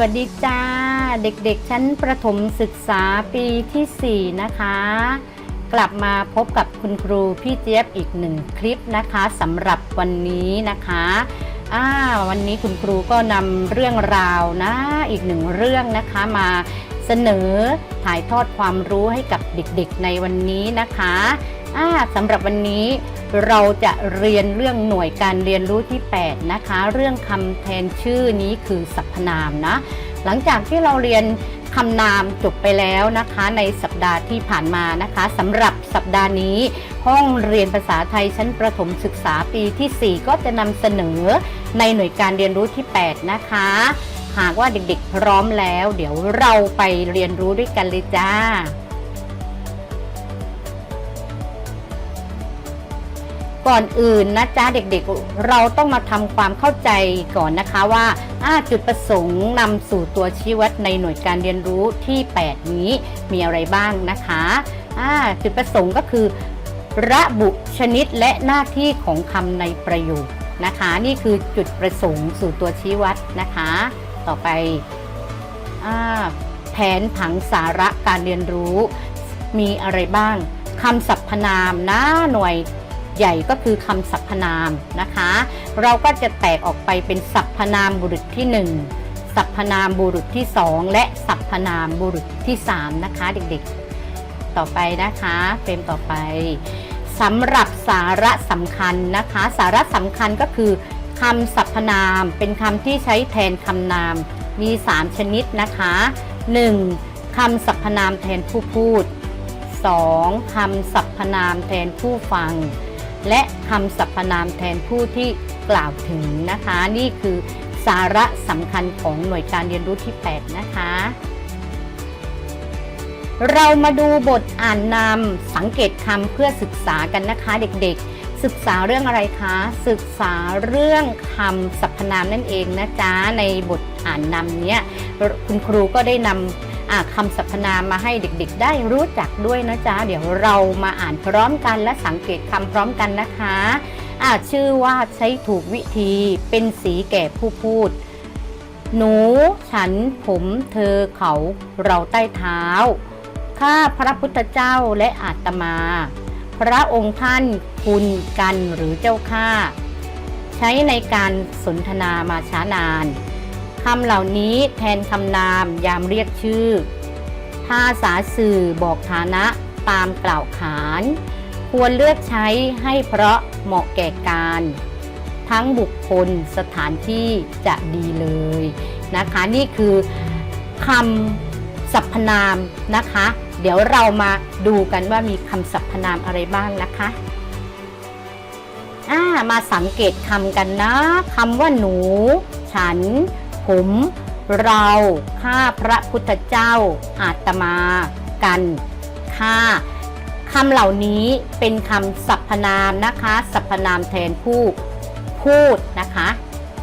วัสดีจ้า เด็กๆ ชั้นประถมศึกษาปีที่ 4 นะคะ กลับมาพบกับคุณครูพี่เจี๊ยบอีกหนึ่งคลิปนะคะสำหรับวันนี้นะคะอ่าวันนี้คุณครูก็นำเรื่องราวนะอีกหนึ่งเรื่องนะคะมาเสนอถ่ายทอดความรู้ให้กับเด็กๆในวันนี้นะคะอ่าสำหรับวันนี้ เราจะเรียนเรื่องหน่วยการเรียนรู้ที่ 8 นะคะ เรื่องคำแทนชื่อนี้คือสรรพนามนะ หลังจากที่เราเรียนคำนามจบไปแล้วนะคะ ในสัปดาห์ที่ผ่านมานะคะสำหรับสัปดาห์นี้ ห้องเรียนภาษาไทยชั้นประถมศึกษาปีที่ 4 ก็จะนำเสนอในหน่วยการเรียนรู้ที่ 8 นะคะ หากว่าเด็กๆพร้อมแล้ว เดี๋ยวเราไปเรียนรู้ด้วยกันเลยจ้า ก่อนอื่นนะจ๊ะเด็กๆ เราต้องมาทำความเข้าใจก่อนนะคะว่าาจุดประสงค์นำสู่ตัวชี้วัดในหน่วยการเรียนรู้ที่ 8 นี้มีอะไรบ้างนะคะจุดประสงค์ก็คือ ระบุชนิดและหน้าที่ของคำในประโยคนะคะ นี่คือจุดประสงค์สู่ตัวชี้วัดนะคะ ต่อไปอแผนผังสาระการเรียนรู้มีอะไรบ้างคำสรรพนามนะหน่วย ใหญ่ก็คือคำสรรพนามนะคะ เราก็จะแตกออกไปเป็นสรรพนามบุรุษที่ 1สรรพนามบุรุษที่ 2 และสรรพนามบุรุษที่ 3 นะคะเด็กๆ ต่อไปนะคะเฟรมต่อไปสำหรับสาระสำคัญนะคะ สาระสำคัญก็คือคำสรรพนามเป็นคำที่ใช้แทนคำนามมี 3 ชนิดนะคะ 1. คำสรรพนามแทนผู้พูด 2. คำสรรพนามแทนผู้ฟัง และคำสรรพนามแทนผู้ที่กล่าวถึงนะคะ นี่คือสาระสำคัญของหน่วยการเรียนรู้ที่ 8 นะคะ เรามาดูบทอ่านนำสังเกตคำเพื่อศึกษากันนะคะเด็กๆ ศึกษาเรื่องอะไรคะ ศึกษาเรื่องคำสรรพนามนั่นเองนะจ๊ะในบทอ่านนำเนี้ยคุณครูก็ได้นำ คำสรรพนามมาให้เด็กๆ ได้รู้จักด้วยนะจ๊ะ เดี๋ยวเรามาอ่านพร้อมกันและสังเกตคำพร้อมกันนะคะอาชื่อว่าใช้ถูกวิธีเป็นสีแก่ผู้พูด หนู ฉัน ผม เธอ เขา เราใต้เท้า ข้าพระพุทธเจ้าและอาตมา พระองค์ท่าน คุณ กันหรือเจ้าข้า ใช้ในการสนทนามาช้านาน คำเหล่านี้แทนคำนามยามเรียกชื่อ ภาษาสื่อบอกฐานะตามกล่าวขาน ควรเลือกใช้ให้เพราะเหมาะแก่การ ทั้งบุคคลสถานที่จะดีเลยนะคะ นี่คือคำสรรพนามนะคะ เดี๋ยวเรามาดูกันว่ามีคำสรรพนามอะไรบ้างนะคะอ่ามาสังเกตคำกันนะคำว่าหนู ฉัน ผม เราข้าพระพุทธเจ้า อาตมา กันข้าคำเหล่านี้เป็นคำสรรพนามนะคะ สรรพนามแทนผู้พูดนะคะ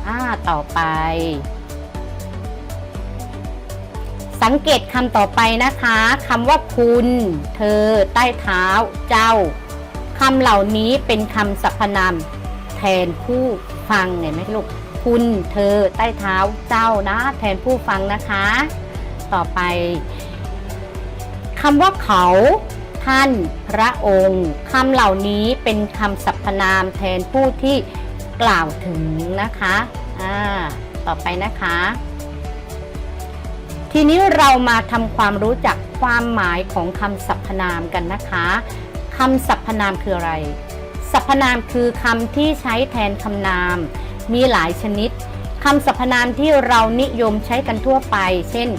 อ่าต่อไป สังเกตคำต่อไปนะคะคำว่าคุณ เธอ ใต้เท้า เจ้าคำเหล่านี้เป็นคำสรรพนามแทนผู้ฟังเห็นไหมลูก คุณเธอใต้เท้าเจ้านะ แทนผู้ฟังนะคะ ต่อไปคำว่าเขาท่านพระองค์คำเหล่านี้เป็นคำสรรพนามแทนผู้ที่กล่าวถึงนะคะอ่าต่อไปนะคะ ทีนี้เรามาทำความรู้จักความหมายของคำสรรพนามกันนะคะคำสรรพนามคืออะไร สรรพนามคือคำที่ใช้แทนคำนาม มีหลายชนิดคำสรรพนามที่เรานิยมใช้กันทั่วไป เช่น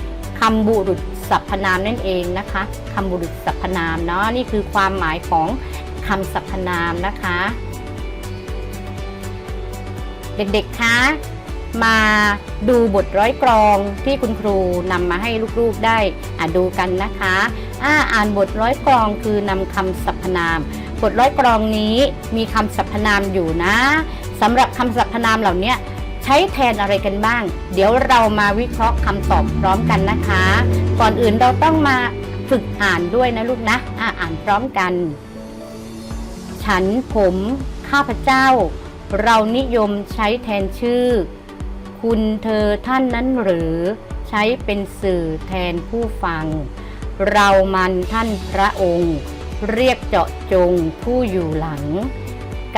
คำบุรุษสรรพนามนั่นเองนะคะคำบุรุษสรรพนามเนาะนี่คือความหมายของคำสรรพนามนะคะ เด็กๆคะมาดูบทร้อยกรองที่คุณครูนำมาให้ลูกๆได้อ่านดูกันนะคะอ่าอ่านบทร้อยกรองคือนำคำสรรพนาม บทร้อยกรองนี้มีคำสรรพนามอยู่นะ สำหรับคำสรรพนามเหล่านี้ใช้แทนอะไรกันบ้าง เดี๋ยวเรามาวิเคราะห์คำตอบพร้อมกันนะคะ ก่อนอื่นเราต้องมาฝึกอ่านด้วยนะลูกนะอ่าอ่านพร้อมกัน ฉันผม ข้าพเจ้า เรานิยมใช้แทนชื่อ คุณเธอท่านนั้นหรือใช้เป็นสื่อแทนผู้ฟัง เรามันท่านพระองค์ เรียกเจาะจงผู้อยู่หลัง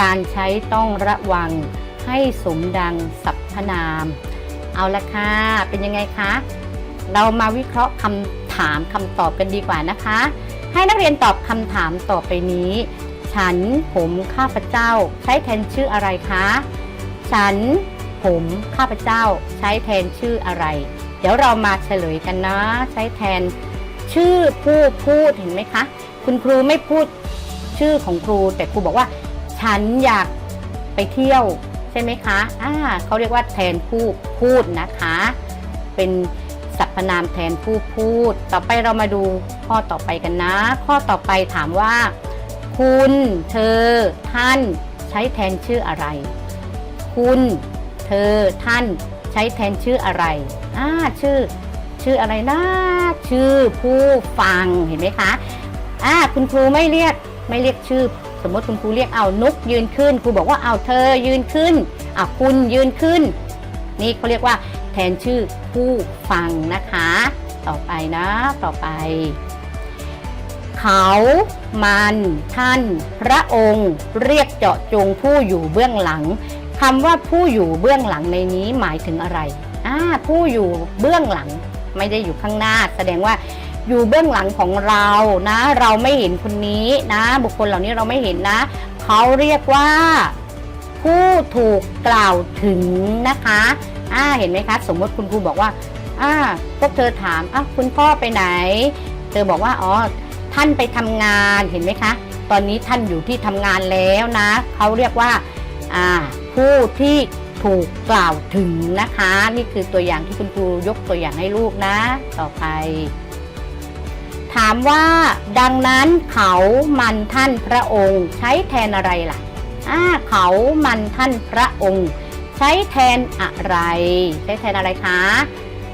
การใช้ต้องระวังให้สมดังสรรพนาม เอาละค่ะ เป็นยังไงคะ เรามาวิเคราะห์คำถามคำตอบกันดีกว่านะคะ ให้นักเรียนตอบคำถามต่อไปนี้ ฉันผมข้าพเจ้า ใช้แทนชื่ออะไรคะ ฉันผมข้าพเจ้า ใช้แทนชื่ออะไร เดี๋ยวเรามาเฉลยกันนะ ใช้แทนชื่อผู้พูดเห็นไหมคะ คุณครูไม่พูดชื่อของครู แต่ครูบอกว่า ฉันอยากไปเที่ยวใช่ไหมคะอ่าเขาเรียกว่าแทนผู้พูดนะคะ เป็นสรรพนามแทนผู้พูด ต่อไปเรามาดูข้อต่อไปกันนะ ข้อต่อไปถามว่า คุณ เธอ ท่านใช้แทนชื่ออะไร คุณ เธอ ท่านใช้แทนชื่ออะไรอ่าชื่อ ชื่ออะไรนะ ชื่อผู้ฟังเห็นไหมคะอ่าคุณครูไม่เรียกไม่เรียกชื่อ มมติคุณครูเรียกเอานุกยืนขึ้นครูบอกว่าเอาเธอยืนขึ้นอะคุณยืนขึ้น นี่เขาเรียกว่าแทนชื่อผู้ฟังนะคะ ต่อไปนะต่อไป เขา มัน ท่าน พระองค์ เรียกเจาะจงผู้อยู่เบื้องหลังคำว่าผู้อยู่เบื้องหลังในนี้หมายถึงอะไรอ่าผู้อยู่เบื้องหลังไม่ได้อยู่ข้างหน้า แสดงว่า อยู่เบื้องหลังของเรานะ เราไม่เห็นคนนี้นะ บุคคลเหล่านี้เราไม่เห็นนะเขาเรียกว่า ผู้ถูกกล่าวถึงนะคะอ่าเห็นไหมคะ สมมติคุณครูบอกว่าอ่าพวกเธอถามอะคุณพ่อไปไหน เธอบอกว่าอ๋อท่านไปทำงานเห็นไหมคะ ตอนนี้ท่านอยู่ที่ทำงานแล้วนะเขาเรียกว่าอ่าผู้ที่ถูกกล่าวถึงนะคะ นี่คือตัวอย่างที่คุณครูยกตัวอย่างให้ลูกนะ ต่อไป ถามว่าดังนั้นเขามันท่านพระองค์ ใช้แทนอะไรล่ะอ่าเขามันท่านพระองค์ ใช้แทนอะไร ใช้แทนอะไรคะ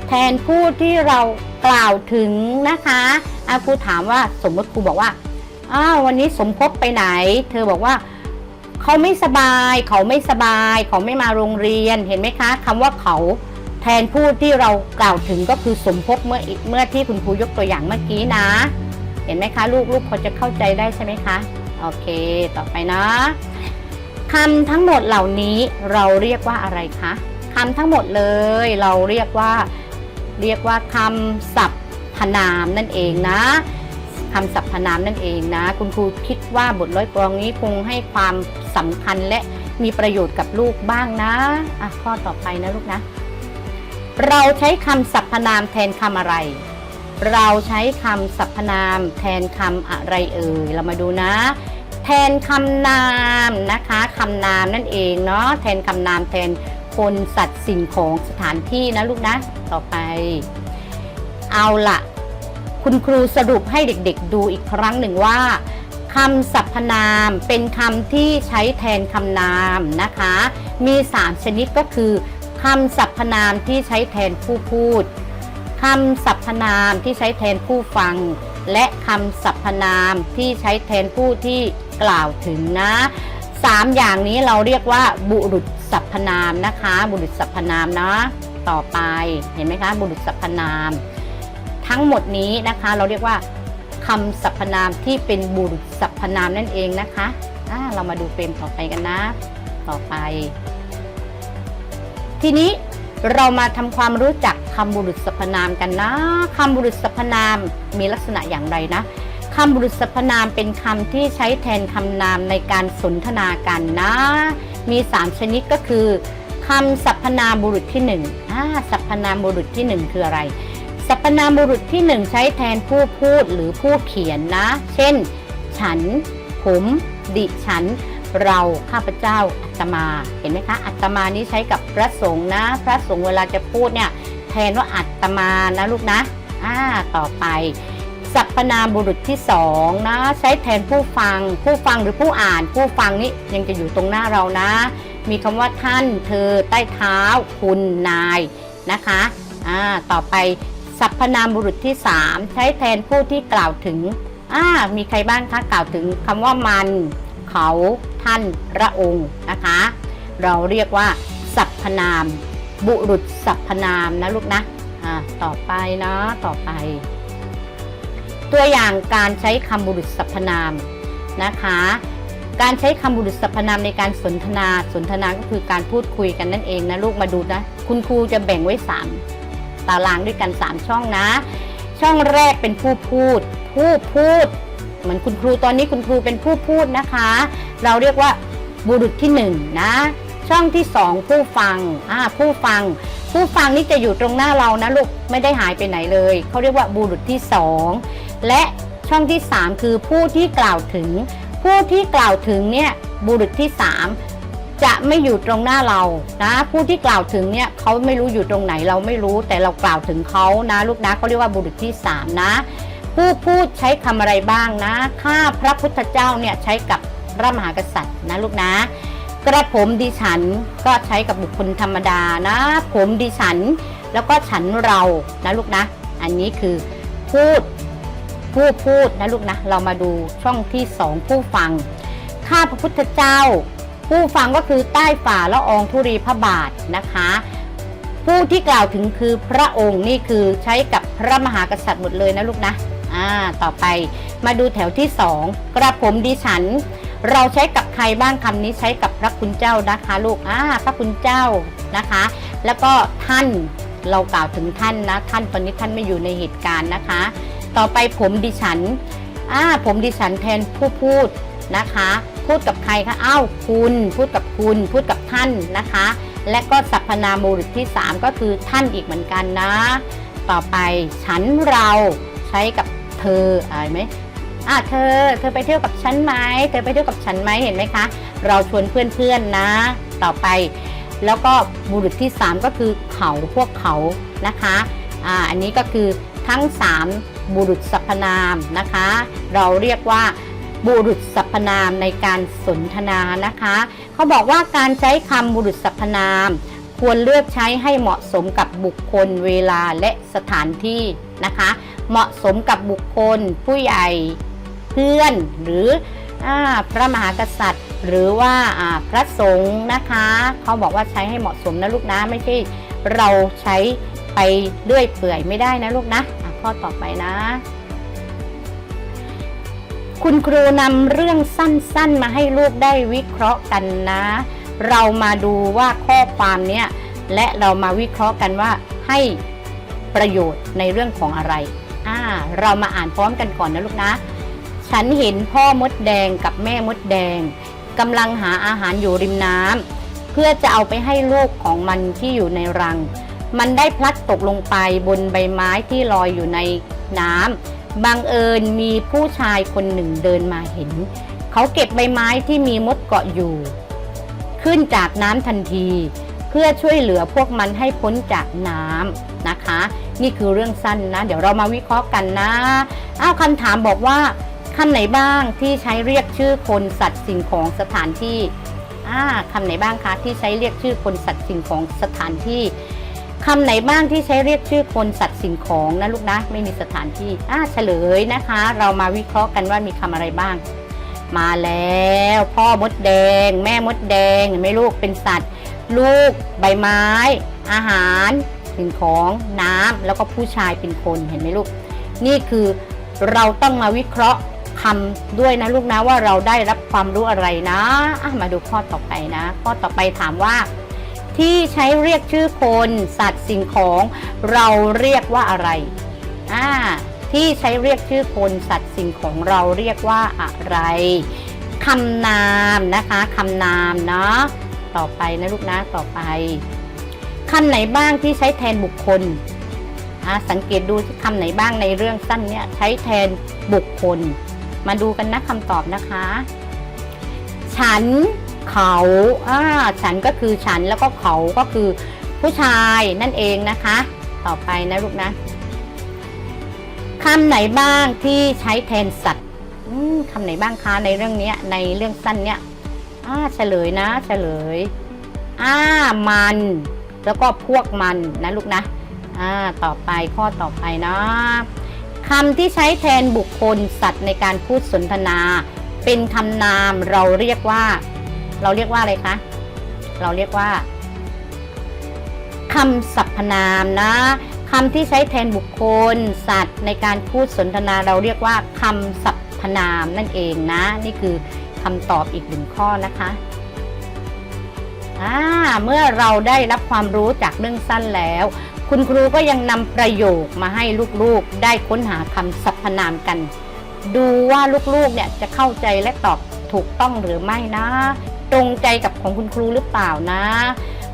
แทนผู้ที่เรากล่าวถึงนะคะอาครูถามว่าสมมติครูบอกว่าอ้าววันนี้สมภพไปไหน เธอบอกว่าเขาไม่สบาย เขาไม่สบาย เขาไม่มาโรงเรียนเห็นไหมคะคำว่าเขา แทนผู้ที่เรากล่าวถึงก็คือสมภพเมื่อเมื่อที่คุณครูยกตัวอย่างเมื่อกี้นะ เห็นไหมคะ ลูกลูกพอจะเข้าใจได้ใช่ไหมคะโอเค ต่อไปนะคำทั้งหมดเหล่านี้เราเรียกว่าอะไรคะคำทั้งหมดเลยเราเรียกว่าเรียกว่าคำศัพพนามนั่นเองนะคำศัพพนามนั่นเองนะ คุณครูคิดว่าบทร้อยกรองนี้คงให้ความสำคัญและมีประโยชน์กับลูกบ้างนะอะข้อต่อไปนะลูกนะ เราใช้คำสรรพนามแทนคำอะไร เราใช้คำสรรพนามแทนคำอะไรเอ่ย เรามาดูนะ แทนคำนามนะคะคำนามนั่นเองเนาะ แทนคำนามแทนคนสัตว์สิ่งของสถานที่นะลูกนะ ต่อไป เอาละคุณครูสรุปให้เด็กๆ ดูอีกครั้งหนึ่งว่าคำสรรพนามเป็นคำที่ใช้แทนคำนามนะคะ มี 3 ชนิดก็คือ คำสรรพนามที่ใช้แทนผู้พูดคำสรรพนามที่ใช้แทนผู้ฟัง และคำสรรพนามที่ใช้แทนผู้ที่กล่าวถึงนะสามอย่างนี้เราเรียกว่าบุรุษสรรพนามนะคะ บุรุษสรรพนามนะต่อไปเห็นไหมคะ บุรุษสรรพนาม ทั้งหมดนี้นะคะ เราเรียกว่าคำสรรพนามที่เป็นบุรุษสรรพนามนั่นเองนะคะอ่าเรามาดูเฟรมต่อไปกันนะ ต่อไป ทีนี้เรามาทำความรู้จักคำบุรุษสรรพนามกันนะคำบุรุษสรรพนามมีลักษณะอย่างไรนะคำบุรุษสรรพนามเป็นคำที่ใช้แทนคำนามในการสนทนากันนะ มี 3 ชนิดก็คือคำสรรพนามบุรุษที่1อ่าสรรพนามบุรุษที่ 1 คืออะไร สรรพนามบุรุษที่ 1 ใช้แทนผู้พูดหรือผู้เขียนนะ เช่น ฉัน ผม ดิฉัน เราข้าพเจ้าอัตมาเห็นไหมคะอัตมานี้ใช้กับพระสงฆ์นะ พระสงฆ์เวลาจะพูดเนี่ยแทนว่าอัตมานะลูกนะอ่าต่อไปสรรพนามบุรุษที่สองนะใช้แทนผู้ฟัง ผู้ฟังหรือผู้อ่าน ผู้ฟังนี่ยังจะอยู่ตรงหน้าเรานะ มีคำว่าท่านเธอใต้เท้า คุณนายนะคะอ่าต่อไปสรรพนามบุรุษที่3ใช้แทนผู้ที่กล่าวถึงอ่ามีใครบ้างคะกล่าวถึงคำว่ามัน เขาท่านพระองค์นะคะ เราเรียกว่าสรรพนาม บุรุษสรรพนามนะลูกนะอะต่อไปนะต่อไป ตัวอย่างการใช้คำบุรุษสรรพนามนะคะ การใช้คำบุรุษสรรพนามในการสนทนาสนทนาก็คือการพูดคุยกันนั่นเองนะลูกมาดูนะ คุณครูจะแบ่งไว้ 3 ตารางด้วยกัน 3 ช่องนะ ช่องแรกเป็นผู้พูด ผู้พูด เหมือนคุณครูตอนนี้คุณครูเป็นผู้พูดนะคะ เราเรียกว่าบุรุษที่1นนะช่องที่ 2 ผู้ฟังอ่าผู้ฟัง ผู้ฟังนี่จะอยู่ตรงหน้าเรานะลูกไม่ได้หายไปไหนเลยเขาเรียกว่าบุรุษที่ 2 และช่องที่ 3 คือผู้ที่กล่าวถึง ผู้ที่กล่าวถึงเนี่ยบุรุษที่ 3จะไม่อยู่ตรงหน้าเรานะ ผู้ที่กล่าวถึงเนี่ยเขาไม่รู้อยู่ตรงไหนเราไม่รู้แต่เรากล่าวถึงเขานะ ลูกนะเขาเรียกว่าบุรุษที่ 3 นะ ผู้พูดใช้คำอะไรบ้างนะ ข้าพระพุทธเจ้าเนี่ยใช้กับพระมหากษัตริย์นะลูกนะ กระผมดิฉันก็ใช้กับบุคคลธรรมดานะ ผมดิฉัน แล้วก็ฉันเรานะลูกนะ อันนี้คือพูดผู้พูดนะลูกนะ เรามาดูช่องที่สองผู้ฟัง ข้าพระพุทธเจ้า ผู้ฟังก็คือใต้ฝ่าละอองธุรีพระบาทนะคะ ผู้ที่กล่าวถึงคือพระองค์นี่คือใช้กับพระมหากษัตริย์หมดเลยนะลูกนะ อ่าต่อไปมาดูแถวที่สองกระผมดิฉัน เราใช้กับใครบ้างคำนี้ใช้กับพระคุณเจ้านะคะลูกอ่าพระคุณเจ้านะคะ แล้วก็ท่านเรากล่าวถึงท่านนะท่านตอนนี้ท่านไม่อยู่ในเหตุการณ์นะคะ ต่อไปผมดิฉันอ่าผมดิฉันแทนผู้พูดนะคะ พูดกับใครคะอ้าวคุณ พูดกับคุณ พูดกับท่านนะคะ และก็สรรพนามบุรุษที่ 3 ก็คือท่านอีกเหมือนกันนะ ต่อไปฉันเราใช้กับ เธออะไรไหมอะเธอ เธอไปเที่ยวกับฉันไหมเธอไปเที่ยวกับฉันไหมเห็นไหมคะ เราชวนเพื่อนๆนะ ต่อไป แล้วก็บุรุษที่ 3 ก็คือเขาพวกเขานะคะอ่าอันนี้ก็คือทั้ง 3 บุรุษสรรพนามนะคะ เราเรียกว่าบุรุษสรรพนามในการสนทนานะคะ เขาบอกว่าการใช้คำบุรุษสรรพนาม ควรเลือกใช้ให้เหมาะสมกับบุคคลเวลาและสถานที่นะคะ เหมาะสมกับบุคคล ผู้ใหญ่เพื่อนหรืออพระมหากษัตริย์ หรือว่าพระสงฆ์นะคะ เขาบอกว่าใช้ให้เหมาะสมนะลูกนะไม่ใช่เราใช้ไปเรื่อยเปื่อยไม่ได้นะลูกนะะข้อต่อไปนะคุณครูนำเรื่องสั้นๆ มาให้ลูกได้วิเคราะห์กันนะ เรามาดูว่าข้อความเนี้ยและเรามาวิเคราะห์กันว่าให้ประโยชน์ในเรื่องของอะไรอ่าเรามาอ่านพร้อมกันก่อนนะลูกนะ ฉันเห็นพ่อมดแดงกับแม่มดแดงกำลังหาอาหารอยู่ริมน้ำเพื่อจะเอาไปให้ลูกของมันที่อยู่ในรัง มันได้พลัดตกลงไปบนใบไม้ที่ลอยอยู่ในน้ำบังเอิญมีผู้ชายคนหนึ่งเดินมาเห็น เขาเก็บใบไม้ที่มีมดเกาะอยู่ ขึ้นจากน้ำทันที เพื่อช่วยเหลือพวกมันให้พ้นจากน้ำนะคะ นี่คือเรื่องสั้นนะ เดี๋ยวเรามาวิเคราะห์กันนะอ้าวคำถามบอกว่าคำไหนบ้างที่ใช้เรียกชื่อคนสัตว์สิ่งของสถานที่อ่าคำไหนบ้างคะที่ใช้เรียกชื่อคนสัตว์สิ่งของสถานที่คำไหนบ้างที่ใช้เรียกชื่อคนสัตว์สิ่งของนะลูกนะ ไม่มีสถานที่อ่าเฉลยนะคะ เรามาวิเคราะห์กันว่ามีคำอะไรบ้าง มาแล้ว พ่อมดแดง แม่มดแดงเห็นไหมลูกเป็นสัตว์ ลูกใบไม้ อาหารสิ่งของน้ำแล้วก็ผู้ชายเป็นคนเห็นไหมลูก นี่คือเราต้องมาวิเคราะห์คำด้วยนะลูกนะว่าเราได้รับความรู้อะไรนะะมาดูข้อต่อไปนะ ข้อต่อไปถามว่า ที่ใช้เรียกชื่อคน สัตว์สิ่งของ เราเรียกว่าอะไรอ่า ที่ใช้เรียกชื่อคนสัตว์สิ่งของเราเรียกว่าอะไรคำนามนะคะคำนามเนาะต่อไปนะลูกนะต่อไปคำไหนบ้างที่ใช้แทนบุคคลอาสังเกตดูที่คำไหนบ้างในเรื่องสั้นเนี่ยใช้แทนบุคคล มาดูกันนะคำตอบนะคะ ฉันเขาอ่าฉันก็คือฉันแล้วก็เขาก็คือผู้ชายนั่นเองนะคะ ต่อไปนะลูกนะ คำไหนบ้างที่ใช้แทนสัตว์คำไหนบ้างคะในเรื่องนี้ในเรื่องสั้นเนี้ยอ่าเฉลยนะ เฉลยอ่ามัน แล้วก็พวกมันนะลูกนะอ่าต่อไปข้อต่อไปนะคำที่ใช้แทนบุคคลสัตว์ในการพูดสนทนา เป็นคำนามเราเรียกว่า เราเรียกว่าอะไรคะเราเรียกว่าคำสรรพนามนะ คำที่ใช้แทนบุคคล สัตว์ในการพูดสนทนาเราเรียกว่าคำสรรพนามนั่นเองนะ นี่คือคำตอบอีกหนึ่งข้อนะคะอ่าเมื่อเราได้รับความรู้จากเรื่องสั้นแล้ว คุณครูก็ยังนำประโยคมาให้ลูกๆ ได้ค้นหาคำสรรพนามกัน ดูว่าลูกๆเนี่ยจะเข้าใจและตอบถูกต้องหรือไม่นะ ตรงใจกับของคุณครูหรือเปล่านะ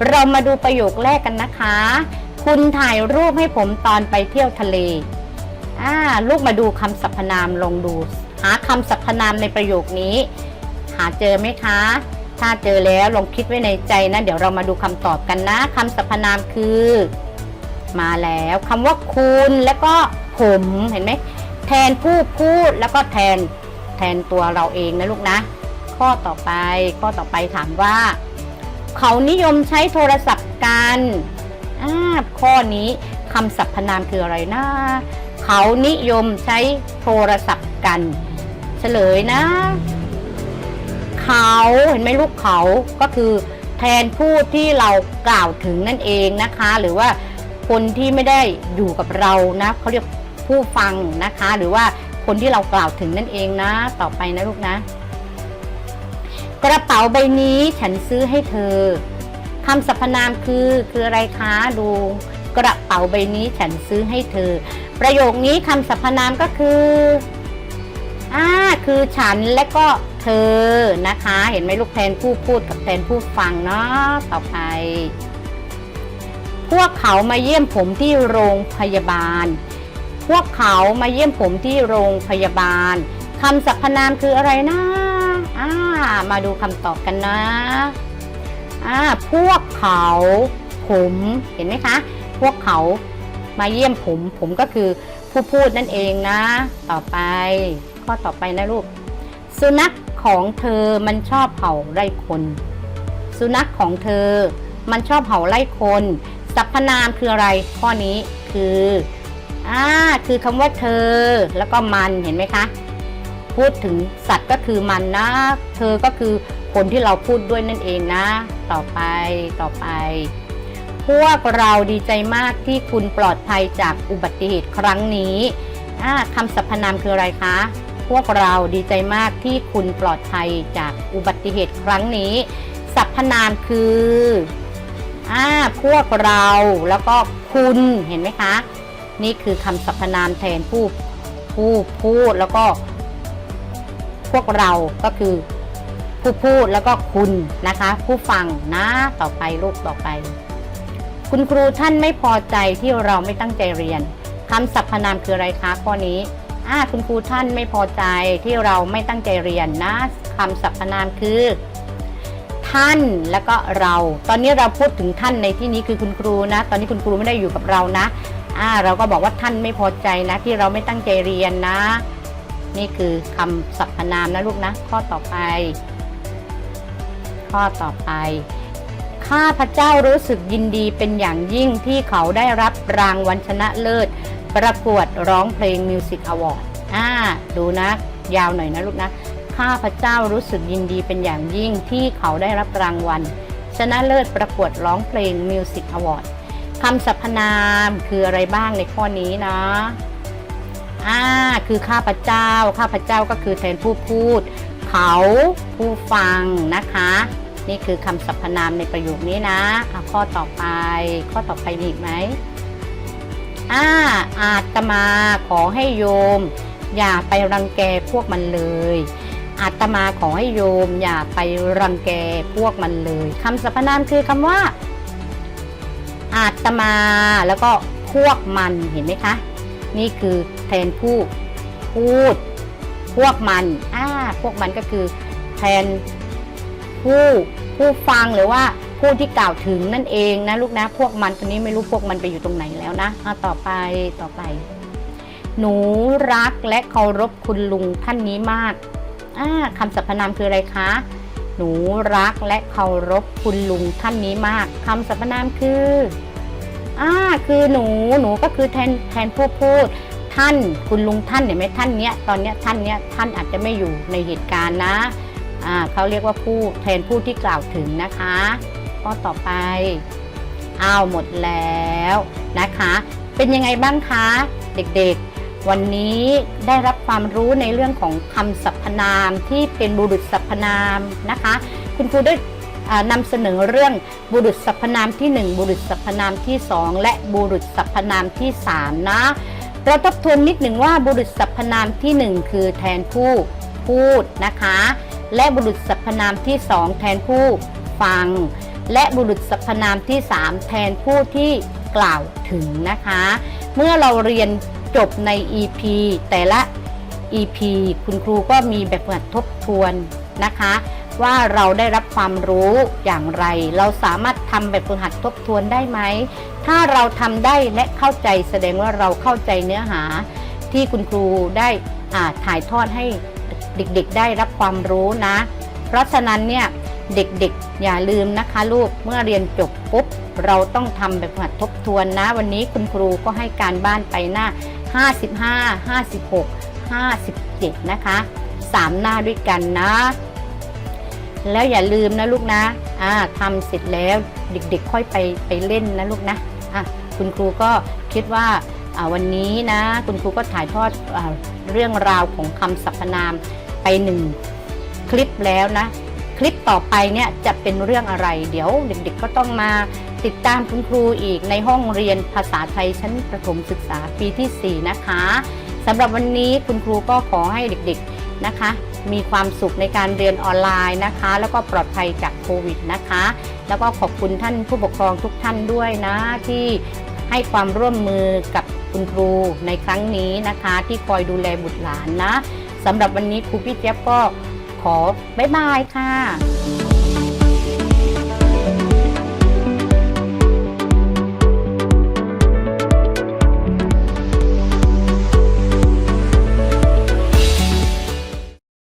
เรามาดูประโยคแรกกันนะคะ คุณถ่ายรูปให้ผมตอนไปเที่ยวทะเล อ่า ลูกมาดูคำสรรพนามลองดู หาคำสรรพนามในประโยคนี้ หาเจอไหมคะ ถ้าเจอแล้วลองคิดไว้ในใจนะ เดี๋ยวเรามาดูคำตอบกันนะคำสรรพนามคือ มาแล้วคำว่าคุณแล้วก็ผมเห็นไหมแทนผู้พูดแล้วก็แทนแทนตัวเราเองนะลูกนะ ข้อต่อไปข้อต่อไปถามว่า เขานิยมใช้โทรศัพท์กัน อ่าข้อนี้คำสรรพนามคืออะไรนะเขานิยมใช้โทรศัพท์กัน เฉลยนะ เขาเห็นไหมลูกเขาก็คือแทนผู้ที่เรากล่าวถึงนั่นเองนะคะ หรือว่าคนที่ไม่ได้อยู่กับเรานะเขาเรียกผู้ฟังนะคะ หรือว่าคนที่เรากล่าวถึงนั่นเองนะ ต่อไปนะลูกนะ กระเป๋าใบนี้ฉันซื้อให้เธอ คำสรรพนามคือคืออะไรคะดูกระเป๋าใบนี้ฉันซื้อให้เธอ ประโยคนี้คำสรรพนามก็คืออ่าคือฉันและก็เธอนะคะ เห็นไหมลูกแทนผู้พูดกับแทนผู้ฟังเนาะต่อไป พวกเขามาเยี่ยมผมที่โรงพยาบาล พวกเขามาเยี่ยมผมที่โรงพยาบาลคำสรรพนามคืออะไรนะอ่ามาดูคำตอบกันนะ อ่าพวกเขาผมเห็นไหมคะ พวกเขามาเยี่ยมผม ผมก็คือผู้พูดนั่นเองนะ ต่อไป ข้อต่อไปนะลูก สุนัขของเธอมันชอบเห่าไล่คน สุนัขของเธอ มันชอบเห่าไล่คนสรรพนามคืออะไรข้อนี้คืออ่าคือคำว่าเธอ แล้วก็มันเห็นไหมคะ พูดถึงสัตว์ก็คือมันนะ เธอก็คือ คนที่เราพูดด้วยนั่นเองนะ ต่อไปต่อไป พวกเราดีใจมากที่คุณปลอดภัยจากอุบัติเหตุครั้งนี้คำสรรพนามคืออะไรคะ พวกเราดีใจมากที่คุณปลอดภัยจากอุบัติเหตุครั้งนี้สรรพนามคืออ่าพวกเราแล้วก็คุณเห็นไหมคะ นี่คือคำสรรพนามแทนผู้ผู้พูดแล้วก็ พวกเราก็คือ ผู้พูดแล้วก็คุณนะคะ ผู้ฟังนะต่อไปลูกต่อไป คุณครูท่านไม่พอใจที่เราไม่ตั้งใจเรียนคำสรรพนามคืออะไรคะข้อนี้อ่าคุณครูท่านไม่พอใจที่เราไม่ตั้งใจเรียนนะคำสรรพนามคือ ท่านแล้วก็เรา ตอนนี้เราพูดถึงท่านในที่นี้คือคุณครูนะ ตอนนี้คุณครูไม่ได้อยู่กับเรานะอ่าเราก็บอกว่าท่านไม่พอใจนะ ที่เราไม่ตั้งใจเรียนนะ นี่คือคำสรรพนามนะลูกนะ ข้อต่อไป ข้อต่อไป ข้าพเจ้ารู้สึกยินดีเป็นอย่างยิ่งที่เขาได้รับรางวัลชนะเลิศ ประกวดร้องเพลงมิวสิกอวอร์ดอ่าดูนะ ยาวหน่อยนะลูกนะ ข้าพเจ้ารู้สึกยินดีเป็นอย่างยิ่งที่เขาได้รับรางวัล ชนะเลิศประกวดร้องเพลงมิวสิกอวอร์ดคำสรรพนามคืออะไรบ้างในข้อนี้นะอ่าคือข้าพเจ้า ข้าพเจ้าก็คือแทนผู้พูด เขาผู้ฟังนะคะ นี่คือคำสรรพนามในประโยคนี้นะอะข้อต่อไป ข้อต่อไปมีอีกไหมอ่าอาตมาขอให้โยม อย่าไปรังแกพวกมันเลย อาตมาขอให้โยม อย่าไปรังแกพวกมันเลยคำสรรพนามคือคำว่า อาตมาแล้วก็พวกมันเห็นไหมคะ นี่คือแทนผู้พูด พวกมันอ่า พวกมันก็คือแทนผู้ผู้ฟังหรือว่าผู้ที่กล่าวถึงนั่นเองนะลูกนะ พวกมันตัวนี้ไม่รู้พวกมันไปอยู่ตรงไหนแล้วนะอ่าต่อไปต่อไป หนูรักและเคารพคุณลุงท่านนี้มากาคำสรรพนามคืออะไรคะ หนูรักและเคารพคุณลุงท่านนี้มากคำสรรพนามคืออ่าคือหนูหนูก็คือแทนแทนผู้พูด ท่าน คุณลุงท่านเห็นไหมท่านเนี้ยตอนเนี้ยท่านเนี้ยท่านอาจจะไม่อยู่ในเหตุการณ์นะอ่าเขาเรียกว่าผู้แทนผู้ที่กล่าวถึงนะคะก็ต่อไปอ้าวหมดแล้วนะคะ เป็นยังไงบ้างคะเด็กๆ วันนี้ได้รับความรู้ในเรื่องของคำสรรพนามที่เป็นบุรุษสรรพนามนะคะ คุณครูได้นำเสนอเรื่องบุรุษสรรพนามที่ 1 บุรุษสรรพนามที่ 2 และบุรุษสรรพนามที่ 3 นะ เราทบทวนนิดหนึ่งว่าบุรุษสรรพนามที่ 1 คือแทนผู้พูดนะคะ และบุรุษสรรพนามที่ 2 แทนผู้ฟัง และบุรุษสรรพนามที่ 3 แทนผู้ที่กล่าวถึงนะคะ เมื่อเราเรียนจบใน EP แต่ละ EP คุณครูก็มีแบบฝึกหัดทบทวนนะคะ ว่าเราได้รับความรู้อย่างไร เราสามารถทำแบบฝึกหัดทบทวนได้ไหม ถ้าเราทำได้และเข้าใจแสดงว่าเราเข้าใจเนื้อหา ที่คุณครูได้ถ่ายทอดให้เด็กๆ ได้รับความรู้นะ เพราะฉะนั้นเนี่ยเด็กๆ อย่าลืมนะคะลูกเมื่อเรียนจบปุ๊บ เราต้องทำแบบฝึกหัดทบทวนนะ วันนี้คุณครูก็ให้การบ้านไปหน้า 55 56 57 นะคะ 3 หน้าด้วยกันนะ แล้วอย่าลืมนะลูกนะอ่าทำเสร็จแล้วเด็กๆ ค่อยไปไปเล่นนะลูกนะอะคุณครูก็คิดว่าอ่าวันนี้นะ คุณครูก็ถ่ายทอดอาเรื่องราวของคำสรรพนามไปหนึ่งคลิปแล้วนะ คลิปต่อไปเนี่ยจะเป็นเรื่องอะไร เดี๋ยวเด็กๆก็ต้องมาติดตามคุณครูอีกในห้องเรียนภาษาไทยชั้นประถมศึกษาปีที่ 4 นะคะสำหรับวันนี้คุณครูก็ขอให้เด็กๆนะคะ มีความสุขในการเรียนออนไลน์นะคะ แล้วก็ปลอดภัยจากโควิดนะคะ แล้วก็ขอบคุณท่านผู้ปกครองทุกท่านด้วยนะที่ให้ความร่วมมือกับคุณครูในครั้งนี้นะคะ ที่คอยดูแลบุตรหลานนะสำหรับวันนี้ครูพี่เจี๊ยบก็ขอบ๊ายบายค่ะ